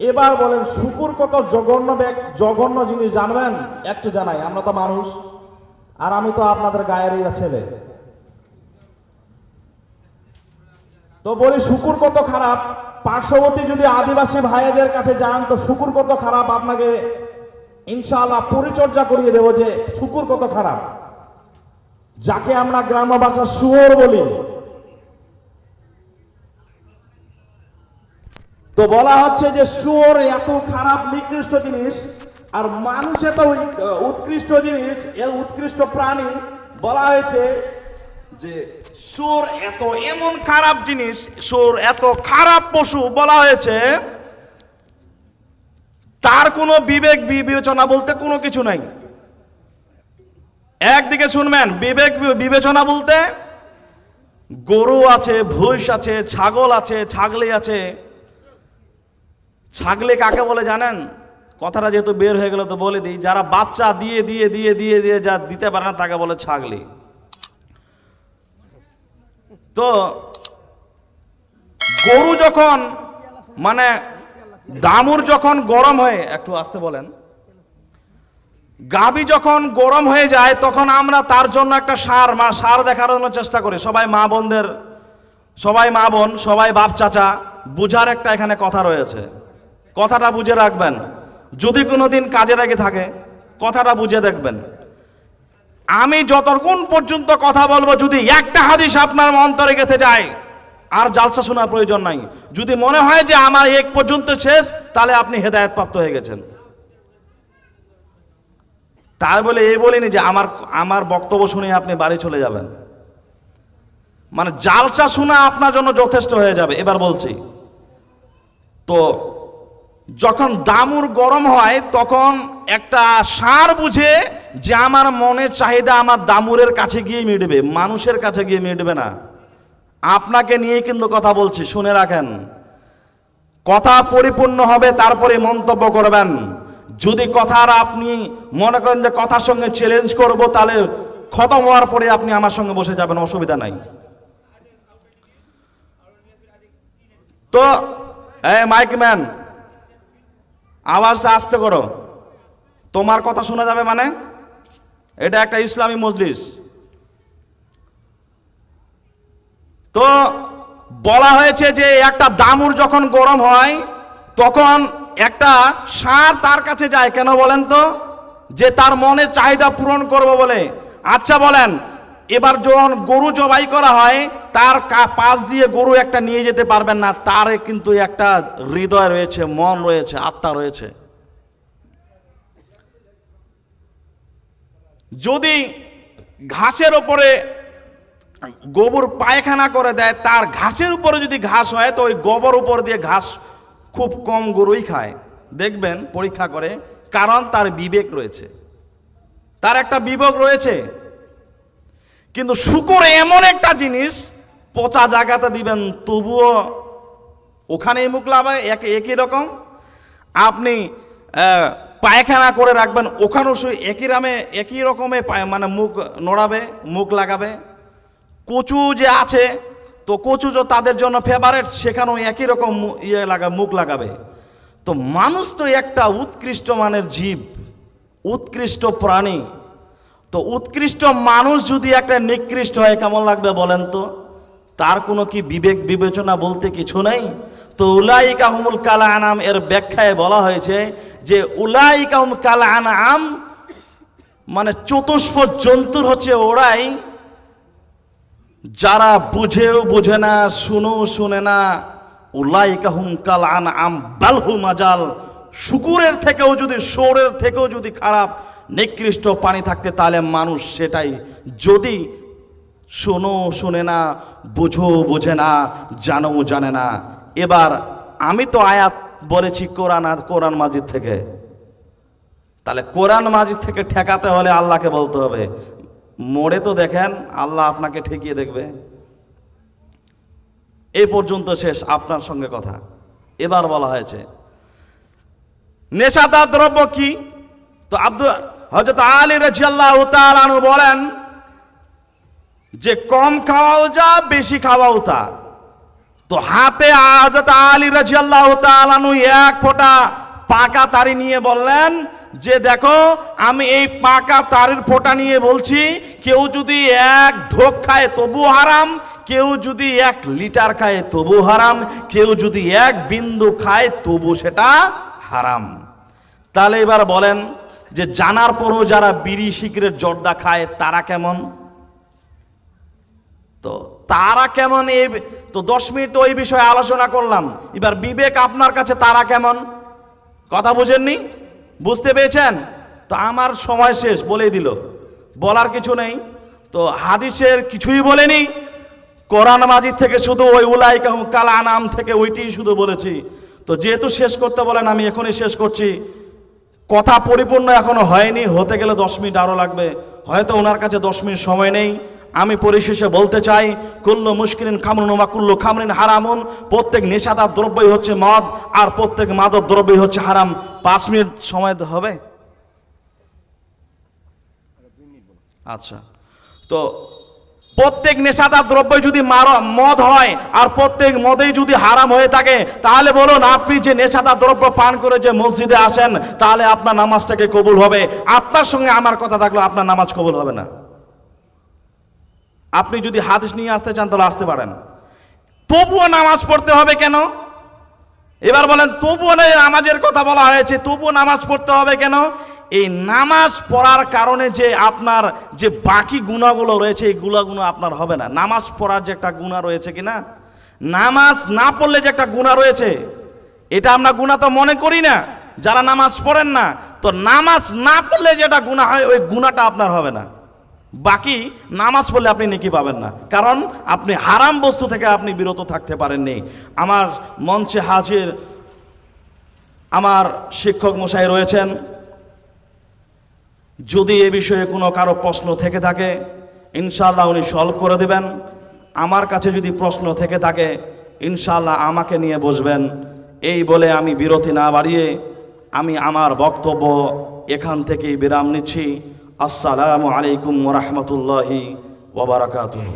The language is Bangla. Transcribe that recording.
এবার বলেন, শুকুর কত জঘন্য জঘন্য জিনিস, জানবেন? একটু জানাই, আমরা তো মানুষ, আর আমি তো আপনাদের গায়েরই ছেলে। তো বলি, শুকুর কত খারাপ? পার্শ্ববর্তী যদি আদিবাসী ভাইদের কাছে যান, তো শুকুর কত খারাপ? আপনাকে ইনশাআল্লাহ পরিচর্যা করিয়ে দেব যে, শুকুর কত খারাপ। যাকে আমরা গ্রাম্য ভাষা শুয়োর বলি তো বলা হচ্ছে যে শুয়োর এত খারাপ, নিকৃষ্ট জিনিস, আর মানুষ এত উৎকৃষ্ট জিনিস, এর উৎকৃষ্ট প্রাণী, বলা হয়েছে যে সুর এত এমন খারাপ জিনিস সুর এত খারাপ পশু, বলা হয়েছে তার কোনো বিবেক বিবেচনা বলতে কোনো কিছু নাই। একদিকে শুনবেন, বিবেক বিবেচনা বলতে গরু আছে, ভৈষ আছে, ছাগল আছে, ছাগলি আছে ছাগলে কাকে বলে জানেন? কথাটা যেহেতু বের হয়ে গেল তো বলে দিই, যারা বাচ্চা দিয়ে দিয়ে দিয়ে দিয়ে দিয়ে যা দিতে পারে না, তাকে বলে ছাগলি। তো গরু যখন মানে দামুর যখন গরম হয়ে, একটু আসতে বলেন, গাবি যখন গরম হয়ে যায়, তখন আমরা তার জন্য একটা সার, মা, সার দেখানোর চেষ্টা করি। সবাই মা বোনদের, সবাই মা বোন, সবাই বাপ চাচা, বুঝার একটা এখানে কথা রয়েছে। কথাটা বুঝে রাখবেন। যদি কোনো দিন কাজে লেগে থাকে, কথাটা বুঝে দেখবেন। আমি যতক্ষণ পর্যন্ত কথা বলব, যদি একটা হাদিস আপনার অন্তরে গেঁথে যায়, আর জালসা শোনার প্রয়োজন নাই। যদি মনে হয় যে আমার এক পর্যন্ত শেষ, তাহলে আপনি হেদায়ত প্রাপ্ত হয়ে গেছেন। তাই বলে এই বলিনি যে আমার আমার বক্তব্য শুনে আপনি বাড়ি চলে যাবেন। মানে জালসা শোনা আপনার জন্য যথেষ্ট হয়ে যাবে। এবার বলছি, তো যখন দামুর গরম হয়, তখন একটা সার বুঝে যে আমার মনের চাহিদা আমার দামুরের কাছে গিয়ে মিটবে, মানুষের কাছে গিয়ে মিটবে না। আপনাকে নিয়ে কিন্তু কথা বলছি, শুনে রাখেন। কথা পরিপূর্ণ হবে, তারপরে মন্তব্য করবেন। যদি কথার আপনি মনে করেন যে কথার সঙ্গে চ্যালেঞ্জ করব, তাহলে খতম হওয়ার পরে আপনি আমার সঙ্গে বসে যাবেন, অসুবিধা নাই। তো মাইক ম্যান আওয়াজটা আস্তে করো। তোমার কথা শোনা যাবে মানে? এটা একটা ইসলামী মজলিস। তো বলা হয়েছে যে একটা দামুর যখন গরম হয়, তখন একটা সার তার কাছে যায়। কেন বলেন তো? যে তার মনের চাহিদা পূরণ করব বলে। আচ্ছা বলেন এবার যখন গরু জবাই করা হয়, তার পাশ দিয়ে গরু একটা নিয়ে যেতে পারবেন না, তার কিন্তু একটা হৃদয় রয়েছে, মন রয়েছে, আত্মা রয়েছে। যদি ঘাসের ওপরে গোবর পায়খানা করে দেয়, তার ঘাসের উপরে যদি ঘাস হয়, তো ওই গোবর উপর দিয়ে ঘাস খুব কম গরুই খায়। দেখবেন, পরীক্ষা করে, কারণ তার বিবেক রয়েছে। তার একটা বিবেক রয়েছে। কিন্তু শুকর এমন একটা জিনিস পচা জায়গাতে দিবেন, তবুও ওখানেই মুখ লাভায় এক একই রকম। আপনি পায়খানা করে রাখবেন, ওখানেও সেই একই রামে, একই রকমে মানে মুখ নড়াবে, মুখ লাগাবে। কচু যে আছে, তো কচু যে তাদের জন্য ফেভারেট সেখানেও একই রকম ইয়ে লাগা মুখ লাগাবে। তো মানুষ তো একটা উৎকৃষ্ট মানের জীব, উৎকৃষ্ট প্রাণী। তো উৎকৃষ্ট মানুষ যদি একটা নিকৃষ্ট হয় কেমন লাগবে বলেন তো? তার কোনো কি বিবেক বিবেচনা বলতে কিছু নেই? তো উলাইকা হুমুল কালা আনাম এর ব্যাখ্যায় বলা হয়েছে যে উলাই হুম কালা আনাম মানে চতুষ্প জন্তুর হচ্ছে ওরাই যারা বুঝেও বুঝে না, শুনেও শুনে না। উলাই কাহুম কাল আন আম বালহু মাজাল, শুকুরের থেকেও যদি সোরের থেকেও যদি খারাপ নিকৃষ্ট পানি থাকতে তাহলে মানুষ সেটাই যদি শোনো, শুনে না, বুঝো, বোঝে না, জানো, জানে না। এবার আমি তো আয়াত বলেছি কোরআন আর কোরআন মাজিদ থেকে। তাহলে কোরআন মাজিদ থেকে ঠেকাতে হলে আল্লাহকে বলতে হবে। মোড়ে তো দেখেন আল্লাহ আপনাকে ঠেকিয়ে দেখবে। এ পর্যন্ত শেষ আপনার সঙ্গে কথা। এবার বলা হয়েছে, নেশাদার দ্রব্য কি? তো আব্দুল হজরত আলী রাজিয়াল্লাহ তাআলাহু বলেন, যে কম খাওয়াও যা, বেশি খাওয়াও তা। তো হাতে আজত আলী রাজিয়াল্লাহ তালানু এক ফোঁটা পাকা তারি নিয়ে বললেন, যে দেখো, আমি এই পাকা তারির ফোঁটা নিয়ে বলছি, কেউ যদি এক ঢোক খায় তবু হারাম, কেউ যদি এক লিটার খায় তবু হারাম, কেউ যদি এক বিন্দু খায় তবু সেটা হারাম। তাহলে এবার বলেন যে জানার পরও যারা বিড়ি, সিগারেট, জর্দা খায়, তারা কেমন? তো তারা কেমন এই তো দশ মিনিট ওই বিষয়ে আলোচনা করলাম। এবার বিবেক আপনার কাছে তারা কেমন? কথা বুঝেননি? বুঝতে পেরেছেন? তো আমার সময় শেষ, বলেই দিল। বলার কিছু নেই। তো হাদিসের কিছুই বলেনি। কোরআন মাজিদ থেকে শুধু ওই উলাই কালা নাম থেকে ওইটি শুধু বলেছি। তো যেহেতু শেষ করতে বলেন, আমি এখনই শেষ করছি। কথা পরিপূর্ণ এখনও হয়নি, হতে গেলে দশ মিনিট আরও লাগবে। হয়তো ওনার কাছে দশ মিনিট সময় নেই। আমি পরিশেষে বলতে চাই, কুল্লু মুশকিরিন খামরুন ওমা কুল্লু খামরিন হারামুন। প্রত্যেক নেশাদার দ্রব্যই হচ্ছে মদ, আর প্রত্যেক মাদক দ্রব্যই হচ্ছে হারাম। পাঁচ মিনিট সময় হবে? আচ্ছা। তো প্রত্যেক নেশাদার দ্রব্য যদি মদ হয় আর প্রত্যেক মদেই যদি হারাম হয়ে থাকে, তাহলে বলুন আপনি যে নেশাদার দ্রব্য পান করে যে মসজিদে আসেন, তাহলে আপনার নামাজটাকে কবুল হবে। আপনার সঙ্গে আমার কথা থাকলে, আপনার নামাজ কবুল হবে না। আপনি যদি হাদিস নিয়ে আসতে চান, তাহলে আসতে পারেন। তবুও নামাজ পড়তে হবে কেন? এবার বলেন, তবুও নামাজের কথা বলা হয়েছে, তবুও নামাজ পড়তে হবে কেন? এই নামাজ পড়ার কারণে যে আপনার যে বাকি গুণাগুলো রয়েছে, এই গুণাগুলো আপনার হবে না। নামাজ পড়ার যে একটা গুণা রয়েছে কি না নামাজ না পড়লে যে একটা গুণা রয়েছে, এটা আমরা গুণা তো মনে করি না, যারা নামাজ পড়েন না, তো নামাজ না পড়লে যেটা গুণা হয়, ওই গুণাটা আপনার হবে না। বাকি নামাজ পড়লে আপনি নেকি পাবেন না, কারণ আপনি হারাম বস্তু থেকে আপনি বিরত থাকতে পারেননি। আমার মঞ্চে হাজির আমার শিক্ষক মশাই রয়েছেন যদি এ বিষয়ে কোনো কারও প্রশ্ন থেকে থাকে ইনশাল্লাহ উনি সলভ করে দেবেন। আমার কাছে যদি প্রশ্ন থেকে থাকে ইনশাল্লাহ আমাকে নিয়ে বসবেন। এই বলে আমি বিরতি না বাড়িয়ে আমি আমার বক্তব্য এখান থেকেই বিরাম নিচ্ছি। আসসালামু আলাইকুম রহমতুল্লাহি ওবরাকাতুহ